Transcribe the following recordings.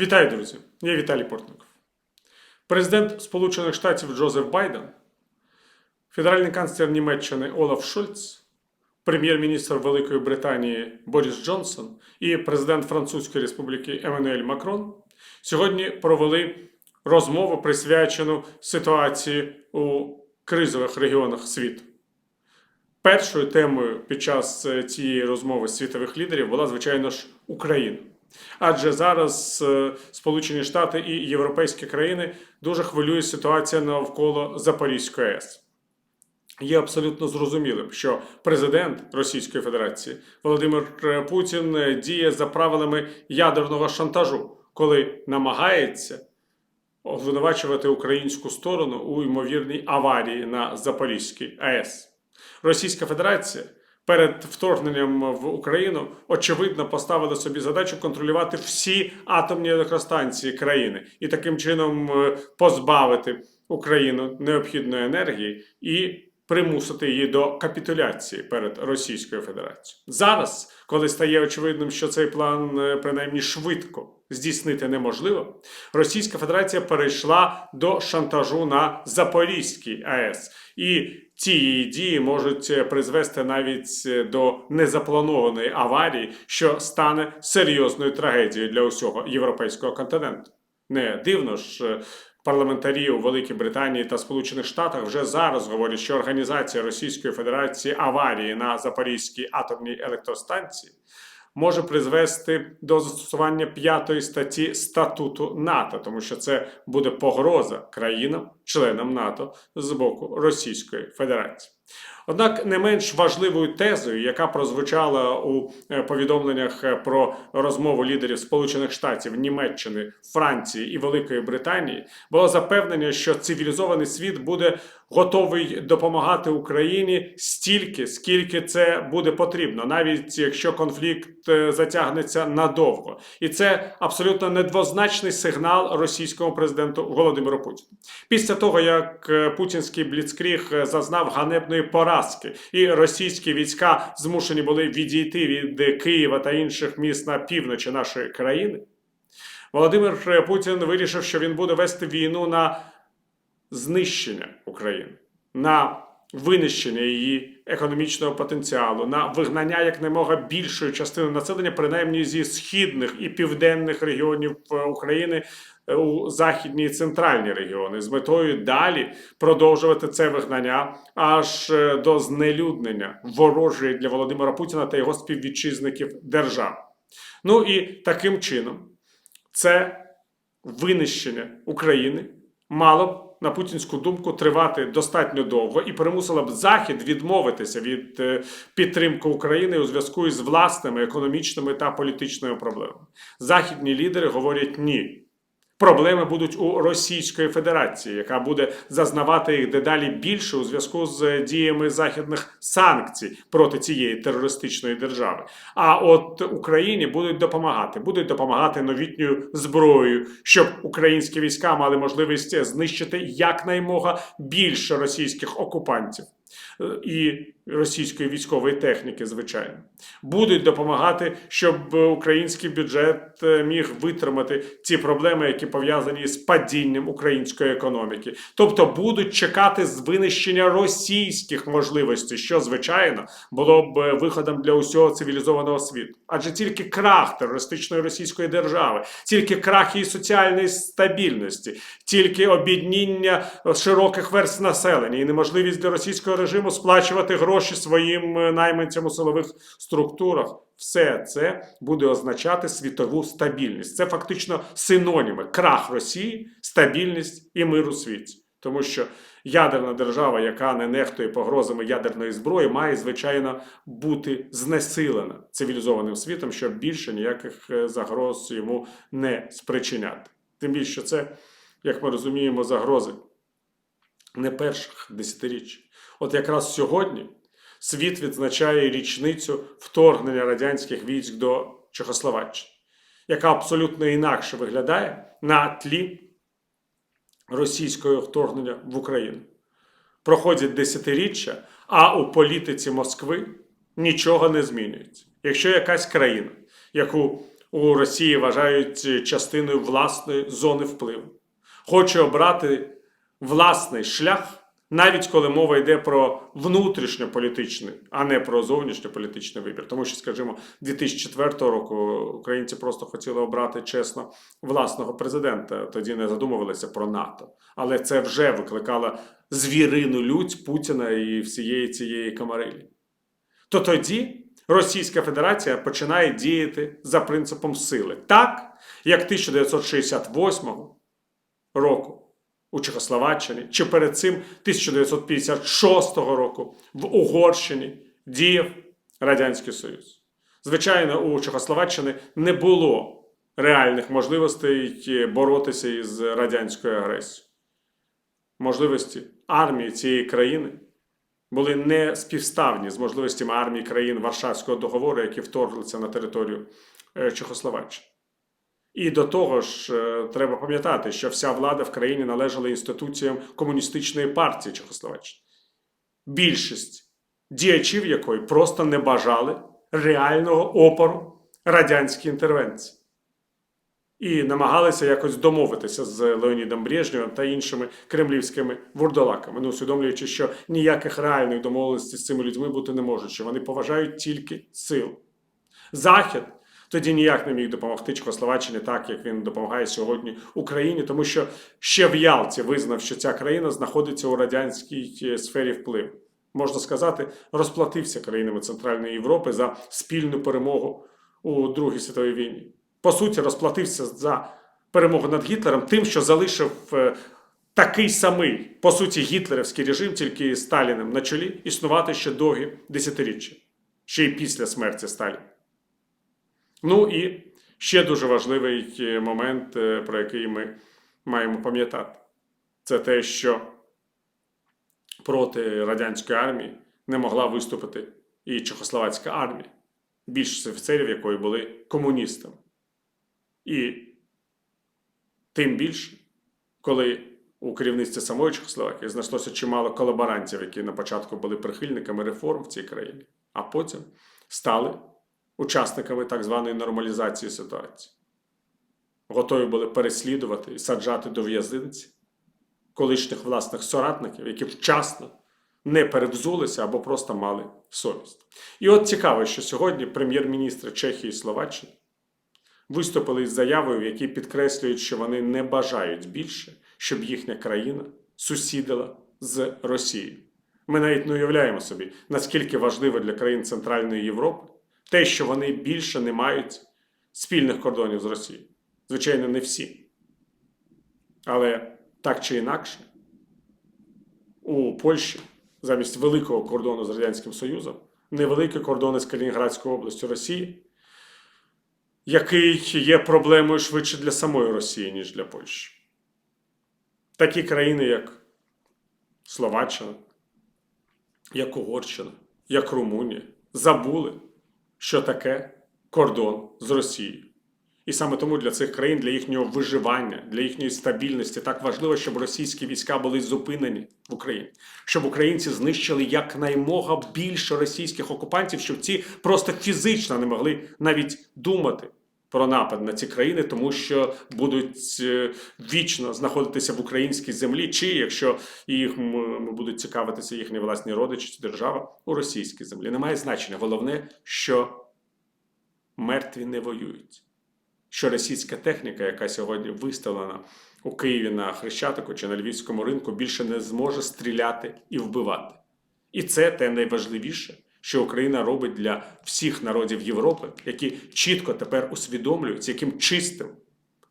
Вітаю, друзі! Я Віталій Портников. Президент Сполучених Штатів Джозеф Байден, федеральний канцлер Німеччини Олаф Шольц, прем'єр-міністр Великої Британії Борис Джонсон і президент Французької Республіки Еммануель Макрон сьогодні провели розмову, присвячену ситуації у кризових регіонах світу. Першою темою під час е, цієї розмови світових лідерів була, звичайно ж, Україна. Адже зараз е, Сполучені Штати і європейські країни дуже хвилює ситуація навколо Запорізької АЕС. Є абсолютно зрозумілим, що президент Російської Федерації Володимир е, Путін е, діє за правилами ядерного шантажу, коли намагається обвинувачувати українську сторону у ймовірній аварії на Запорізькій АЕС. Російська Федерація перед вторгненням в Україну очевидно поставила собі задачу контролювати всі атомні електростанції країни і таким чином е, позбавити Україну необхідної енергії і примусити її до капітуляції перед Російською Федерацією. Зараз, коли стає очевидним, що цей план е, принаймні швидко здійснити неможливо, Російська Федерація перейшла до шантажу на Запорізькій АЕС. І ці її дії можуть е, призвести навіть е, до незапланованої аварії, що стане серйозною трагедією для усього європейського континенту. Не дивно ж, е, парламентарі у Великій Британії та Сполучених Штатах вже зараз говорять, що організація Російської Федерації аварії на Запорізькій атомній електростанції може призвести до застосування п'ятої статті статуту НАТО, тому що це буде погроза країнам, членам НАТО з боку Російської Федерації. Однак не менш важливою тезою, яка прозвучала у е, повідомленнях е, про розмову лідерів Сполучених Штатів, Німеччини, Франції і Великої Британії, було запевнення, що цивілізований світ буде готовий допомагати Україні стільки, скільки це буде потрібно, навіть якщо конфлікт е, затягнеться надовго, і це абсолютно недвозначний сигнал російському президенту Володимиру Путіну. Після того як е, путінський бліцкріг е, зазнав ганебної поразки, і російські війська змушені були відійти від Києва та інших міст на півночі нашої країни. Володимир Путін вирішив, що він буде вести війну на знищення України, на винищення її економічного потенціалу, на вигнання якнаймога більшої частини населення, принаймні зі східних і південних регіонів е, України е, у західні і центральні регіони, з метою далі продовжувати це вигнання аж е, до знелюднення ворожої для Володимира Путіна та його співвітчизників держав. Ну і таким чином це винищення України мало б на путінську думку тривати достатньо довго і примусила б Захід відмовитися від е, підтримки України у зв'язку із власними економічними та політичними проблемами. Західні лідери говорять ні. Проблеми будуть у Російської Федерації, яка буде зазнавати їх дедалі більше у зв'язку з діями західних санкцій проти цієї терористичної держави. А от Україні будуть допомагати, будуть допомагати новітньою зброєю, щоб українські війська мали можливість знищити якнаймога більше російських окупантів. Е, І російської військової техніки, звичайно, будуть допомагати, щоб український бюджет е, міг витримати ці проблеми, які пов'язані з падінням української економіки. Тобто будуть чекати з винищення російських можливостей, що звичайно було б е, виходом для усього цивілізованого світу. Адже тільки крах терористичної російської держави, тільки крах її соціальної стабільності, тільки обідніння широких верств населення і неможливість для російського режиму сплачувати гроші своїм е, найманцям у силових структурах. Все це буде означати світову стабільність. Це фактично синоніми крах Росії, стабільність і мир у світі. Тому що ядерна держава, яка не нехтує погрозами ядерної зброї, має звичайно бути знесилена цивілізованим світом, щоб більше ніяких е, загроз йому не спричиняти. Тим більше це, як ми розуміємо, загрози не перших десятиріч. От якраз сьогодні світ відзначає річницю вторгнення радянських військ до Чехословаччини, яка абсолютно інакше виглядає на тлі російського вторгнення в Україну. Проходять десятиріччя, а у політиці Москви нічого не змінюється. Якщо якась країна, яку у Росії вважають частиною власної зони впливу. Хоче обрати власний шлях, навіть коли мова йде про внутрішньополітичний, а не про зовнішньополітичний вибір. Тому що, скажімо, 2004 року українці просто хотіли обрати чесно власного президента. Тоді не задумувалися про НАТО. Але це вже викликало звірину лють Путіна і всієї цієї камарилі. То тоді Російська Федерація починає діяти за принципом сили, так як 1968 року у Чехословаччині, чи перед цим 1956 року в Угорщині діяв Радянський Союз. Звичайно, у Чехословаччини не було реальних можливостей боротися із радянською агресією. Можливості армії цієї країни були не співставні з можливостями армії країн Варшавського договору, які вторглися на територію е, Чехословаччини. І до того ж, е, треба пам'ятати, що вся влада в країні належала інституціям комуністичної партії Чехословаччини. Більшість діячів якої просто не бажали реального опору радянській інтервенції. І намагалися якось домовитися з Леонідом Брежнєвим та іншими кремлівськими вурдалаками, не усвідомлюючи, що ніяких реальних домовленостей з цими людьми бути не можуть, що вони поважають тільки силу. Захід тоді ніяк не міг допомогти Чехословаччині так, як він допомагає сьогодні Україні, тому що ще в Ялті визнав, що ця країна знаходиться у радянській е, сфері впливу. Можна сказати, розплатився країнами Центральної Європи за спільну перемогу у Другій світовій війні. По суті, розплатився за перемогу над Гітлером тим, що залишив е, такий самий, по суті, гітлерівський режим, тільки Сталіним на чолі, існувати ще довгі десятиріччя, ще й після смерті Сталіна. Ну і ще дуже важливий е, момент, е, про який ми маємо пам'ятати, це те, що проти радянської армії не могла виступити і Чехословацька армія, більшість офіцерів якої були комуністами. І тим більше, коли у керівництві самої Чехословакії знайшлося чимало колаборантів, які на початку були прихильниками реформ в цій країні, а потім стали учасниками так званої нормалізації ситуації. Готові були переслідувати і саджати до в'язниці колишніх власних соратників, які вчасно не перевзулися або просто мали совість. І от цікаво, що сьогодні прем'єр-міністри Чехії і Словаччини виступили із заявою, в якій підкреслюють, що вони не бажають більше, щоб їхня країна сусідила з Росією. Ми навіть не уявляємо собі, наскільки важливо для країн Центральної Європи те, що вони більше не мають спільних кордонів з Росією. Звичайно, не всі. Але так чи інакше, у Польщі замість великого кордону з Радянським Союзом невеликий кордон із Калінінградською областю Росії, який є проблемою швидше для самої Росії, ніж для Польщі. Такі країни, як Словаччина, як Угорщина, як Румунія, забули, що таке кордон з Росією. І саме тому для цих країн, для їхнього виживання, для їхньої стабільності так важливо, щоб російські війська були зупинені в Україні, щоб українці знищили якнаймога більше російських окупантів, щоб ці просто фізично не могли навіть думати про напад на ці країни, тому що будуть е, вічно знаходитися в українській землі, чи якщо їх будуть цікавитися їхні власні родичі чи держава у російській землі. Немає значення. Головне, що мертві не воюють що російська техніка, яка сьогодні виставлена у Києві на Хрещатику чи на Львівському ринку, більше не зможе стріляти і вбивати. І це те найважливіше, що Україна робить для всіх народів Європи, які чітко тепер усвідомлюють, яким чистим,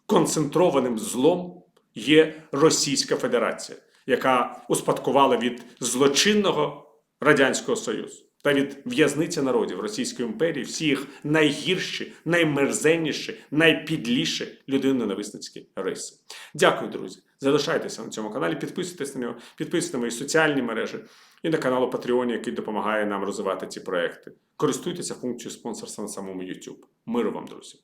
концентрованим злом є Російська Федерація, яка успадкувала від злочинного Радянського Союзу та від в'язниці народів Російської імперії всі їх найгірші, наймерзенніші, найпідліші людиноненависницькі риси. Дякую, друзі. Залишайтеся на цьому каналі, підписуйтесь на нього, підписуйтесь на мої соціальні мережі і на канал Patreon, який допомагає нам розвивати ці проекти. Користуйтеся функцією спонсорства на самому YouTube. Миру вам, друзі!